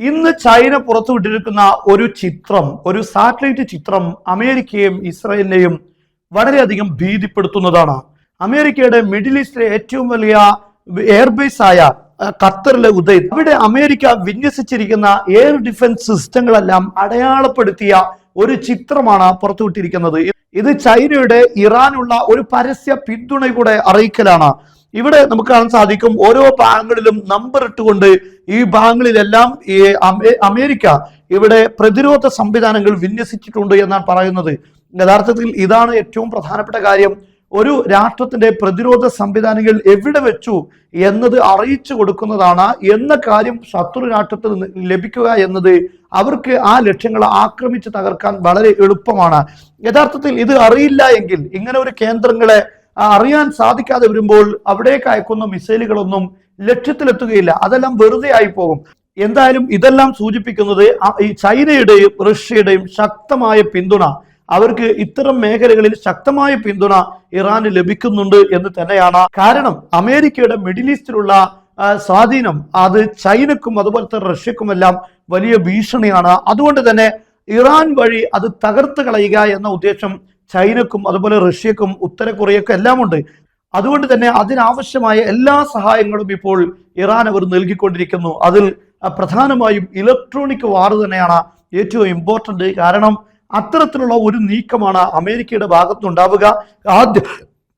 ഇന്ന് ചൈന പുറത്തുവിട്ടിരിക്കുന്ന ഒരു ചിത്രം ഒരു സാറ്റലൈറ്റ് ചിത്രം അമേരിക്കയും ഇസ്രായേലിനെയും വളരെയധികം ഭീതിപ്പെടുത്തുന്നതാണ്. അമേരിക്കയുടെ മിഡിൽ ഈസ്റ്റിലെ ഏറ്റവും വലിയ എയർബേസ് ആയ ഖത്തറിലെ ഉദയ് അവിടെ അമേരിക്ക വിന്യസിച്ചിരിക്കുന്ന എയർ ഡിഫൻസ് സിസ്റ്റങ്ങളെല്ലാം അടയാളപ്പെടുത്തിയ ഒരു ചിത്രമാണ് പുറത്തുവിട്ടിരിക്കുന്നത് ഇത് ചൈനയുടെ ഇറാനുള്ള ഒരു പരസ്യ പിന്തുണ കൂടെ അറിയിക്കലാണ്. ഇവിടെ നമുക്ക് കാണാൻ സാധിക്കും ഓരോ ഭാഗങ്ങളിലും നമ്പർ ഇട്ടുകൊണ്ട് ഈ വിഭാഗങ്ങളിലെല്ലാം ഈ അമേരിക്ക ഇവിടെ പ്രതിരോധ സംവിധാനങ്ങൾ വിന്യസിച്ചിട്ടുണ്ട് എന്നാണ് പറയുന്നത്. യഥാർത്ഥത്തിൽ ഇതാണ് ഏറ്റവും പ്രധാനപ്പെട്ട കാര്യം. ഒരു രാഷ്ട്രത്തിന്റെ പ്രതിരോധ സംവിധാനങ്ങൾ എവിടെ വെച്ചു എന്നത് അറിയിച്ചു കൊടുക്കുന്നതാണ് എന്ന കാര്യം ശത്രു രാഷ്ട്രത്തിൽ ലഭിക്കുക എന്നത് അവർക്ക് ആ ലക്ഷ്യങ്ങൾ ആക്രമിച്ച് തകർക്കാൻ വളരെ എളുപ്പമാണ്. യഥാർത്ഥത്തിൽ ഇത് അറിയില്ല എങ്കിൽ ഇങ്ങനെ ഒരു കേന്ദ്രങ്ങളെ അറിയാൻ സാധിക്കാതെ വരുമ്പോൾ അവിടേക്ക് അയക്കുന്ന മിസൈലുകളൊന്നും ലക്ഷ്യത്തിലെത്തുകയില്ല. അതെല്ലാം വെറുതെ ആയി പോകും. എന്തായാലും ഇതെല്ലാം സൂചിപ്പിക്കുന്നത് ഈ ചൈനയുടെയും റഷ്യയുടെയും ശക്തമായ പിന്തുണ. അവർക്ക് ഇത്തരം മേഖലകളിൽ ശക്തമായ പിന്തുണ ഇറാന് ലഭിക്കുന്നുണ്ട് എന്ന് തന്നെയാണ്. കാരണം അമേരിക്കയുടെ മിഡിൽ ഈസ്റ്റിലുള്ള സ്വാധീനം അത് ചൈനക്കും അതുപോലെ തന്നെ റഷ്യക്കുമെല്ലാം വലിയ ഭീഷണിയാണ്. അതുകൊണ്ട് തന്നെ ഇറാൻ വഴി അത് തകർത്ത് കളയുക എന്ന ഉദ്ദേശം ചൈനക്കും അതുപോലെ റഷ്യക്കും ഉത്തര കൊറിയക്കും എല്ലാം ഉണ്ട് അതുകൊണ്ട് തന്നെ അതിനാവശ്യമായ എല്ലാ സഹായങ്ങളും ഇപ്പോൾ ഇറാൻ അവർ നൽകിക്കൊണ്ടിരിക്കുന്നു. അതിൽ പ്രധാനമായും ഇലക്ട്രോണിക് വാർ തന്നെയാണ് ഏറ്റവും ഇമ്പോർട്ടന്റ് കാരണം അത്തരത്തിലുള്ള ഒരു നീക്കമാണ് അമേരിക്കയുടെ ഭാഗത്തുണ്ടാവുക ആദ്യ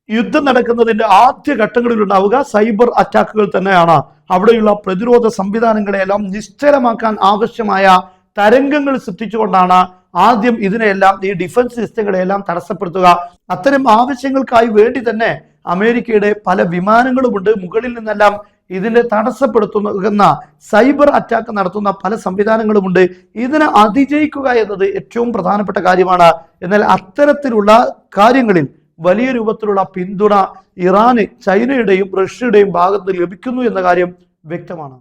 യുദ്ധം നടക്കുന്നതിന്റെ ആദ്യ ഘട്ടങ്ങളിൽ ഉണ്ടാവുക സൈബർ അറ്റാക്കുകൾ തന്നെയാണ്. അവിടെയുള്ള പ്രതിരോധ സംവിധാനങ്ങളെല്ലാം നിശ്ചലമാക്കാൻ ആവശ്യമായ തരംഗങ്ങൾ സൃഷ്ടിച്ചുകൊണ്ടാണ് ആദ്യം ഇതിനെയെല്ലാം ഈ ഡിഫൻസ് സിസ്റ്റങ്ങളെല്ലാം തടസ്സപ്പെടുത്തുക. അത്തരം ആവശ്യങ്ങൾക്കായി വേണ്ടി തന്നെ അമേരിക്കയുടെ പല വിമാനങ്ങളുമുണ്ട്. മുകളിൽ നിന്നെല്ലാം ഇതിനെ തടസ്സപ്പെടുത്തുന്ന സൈബർ അറ്റാക്ക് നടത്തുന്ന പല സംവിധാനങ്ങളുമുണ്ട്. ഇതിനെ അതിജയിക്കുക എന്നത് ഏറ്റവും പ്രധാനപ്പെട്ട കാര്യമാണ്. എന്നാൽ അത്തരത്തിലുള്ള കാര്യങ്ങളിൽ വലിയ രൂപത്തിലുള്ള പിന്തുണ ഇറാന് ചൈനയുടെയും റഷ്യയുടെയും ഭാഗത്ത് ലഭിക്കുന്നു എന്ന കാര്യം വ്യക്തമാണ്.